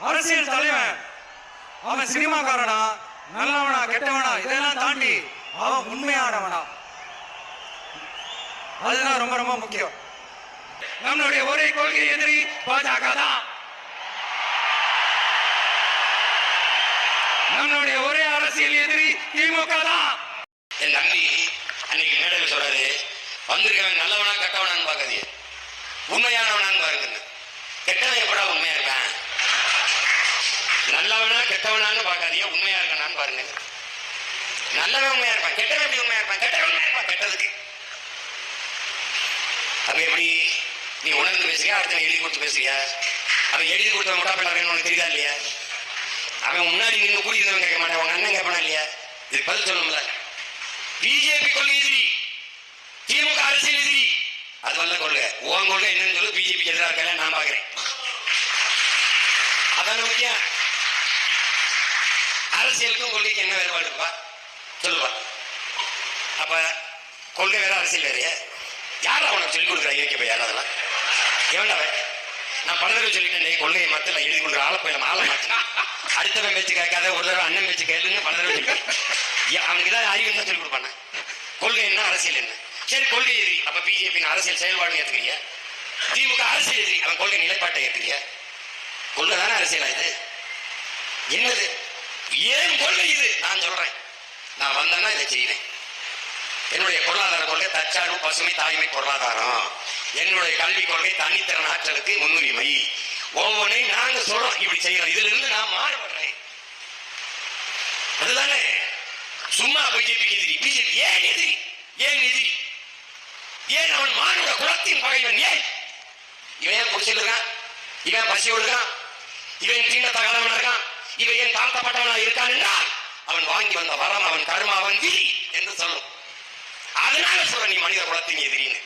அரசியல் தலைவன் அவன் சினிமாக்காரனா? நல்லவனா? கெட்டவனா? இதெல்லாம் தாண்டி அவன் உண்மையானவனா. அதுதான் ரொம்ப ரொம்ப முக்கியம். நம்மளுடைய ஒரே கொள்கை எதிரி பாஜக தான். நம்மளுடைய ஒரே அரசியல் எதிரி திமுக தான். என் தம்பி அன்னைக்கு மேடையில் சொல்றாரு வந்திருக்கவன் நல்லவனா கெட்டவனான்னு பாக்காதீங்க உண்மையானவனான்னு பாருங்க. கெட்டவன் எப்படா உண்மையா கெட்டவனான்னு பார்க்காதீங்க உண்மையா இருக்கானான்னு பாருங்க. நல்லவன் உண்மையா இருப்பான் கெட்டவன் எப்படி உண்மையா இருப்பான்? கெட்டவன் உண்மையா இருப்பான் கெட்டதுக்கு. அப்ப எப்படி நீ உணர்ந்து பேசுறியா அடுத்த எழுதி கொடுத்து பேசுறியா? அவன் எழுதி கொடுத்த பிள்ளை உனக்கு தெரியுதா இல்லையா? அவன் முன்னாடி நின்று கூடி இருந்தவன் கேட்க மாட்டான் அவங்க அண்ணன் கேட்பானா இல்லையா? இது பதில் சொல்லணும்ல. பிஜேபி கொள்கை எதிரி திமுக அரசியல் எதிரி. அது வல்ல கொள்கை. உன் கொள்கை என்னன்னு சொல்லி பிஜேபி எதிராக இருக்கல நான் பாக்குறேன். அதான முக்கியம். அரசியலுக்கும் கொள்கைக்கு என்ன வேறுபாடு இருப்பா சொல்லுப்பா. அப்ப கொள்கை வேற அரசியல் வேறைய? யாரா உனக்கு சொல்லிக் கொடுக்குறா இயக்க போய் யாராவதெல்லாம் எவ்வளவு நான் பல தடவை சொல்லிட்டேன் கொள்கையை மத்தியில் எழுதி கொடுக்குற ஆளை போய் நம்ம ஆளை மாற்றினா அடுத்தவன் பேச்சு கேட்காத ஒரு தடவை அண்ணன் பேச்சு கேளுன்னு பல தடவை சொல்லிட்டேன். அவனுக்கு தான் அறிவு தான் சொல்லிக் கொடுப்பானே? கொள்கை என்ன அரசியல் என்ன? சரி கொள்கை எதிரி. அப்ப பிஜேபி அரசியல் செயல்பாடு ஏத்துக்கிறியா? திமுக அரசியல் எதிரி. அவன் கொள்கை நிலைப்பாட்டை ஏத்துக்கிறியா? கொள்கை தானே அரசியலா இது? என்னது? ஏன் கொள்ளை இது? நான் சொல்றேன். நான் வந்தேன்னா இதை செய்யறேன் என்னுடைய பொருளாதார கொள்கை தற்சார்பு பசுமை தாய்மை பொருளாதாரம். என்னுடைய கல்விக் கொள்கை தனித்திறன் ஆற்றலுக்கு முன்னுரிமை. ஒவ்வொன்றையும் நாங்க சொல்றோம். இப்படி செய்யறோம் இதுல இருந்து நான் மாறுபடுறேன். அதுதானே? சும்மா பிஜேபிக்கு எதிரி. பிஜேபி ஏன் எதிரி? ஏன் எதிரி? ஏன் அவன் மானுட குலத்தின் பகைவன்? ஏன்? இவன் குடிச்சிருக்கான் இவன் பசியோடு இருக்கான்? இவன் தீண்ட தகாதவனா இருக்கான்? இவன் ஏன் தாழ்த்தப்பட்டவனா இருக்கான் என்றால் அவன் வாங்கி வந்த வரம் அவன் கருமா வந்தி என்று சொல்லும். அதனால சொல்ற நீ மனித குலத்தின் எதிரின்னு.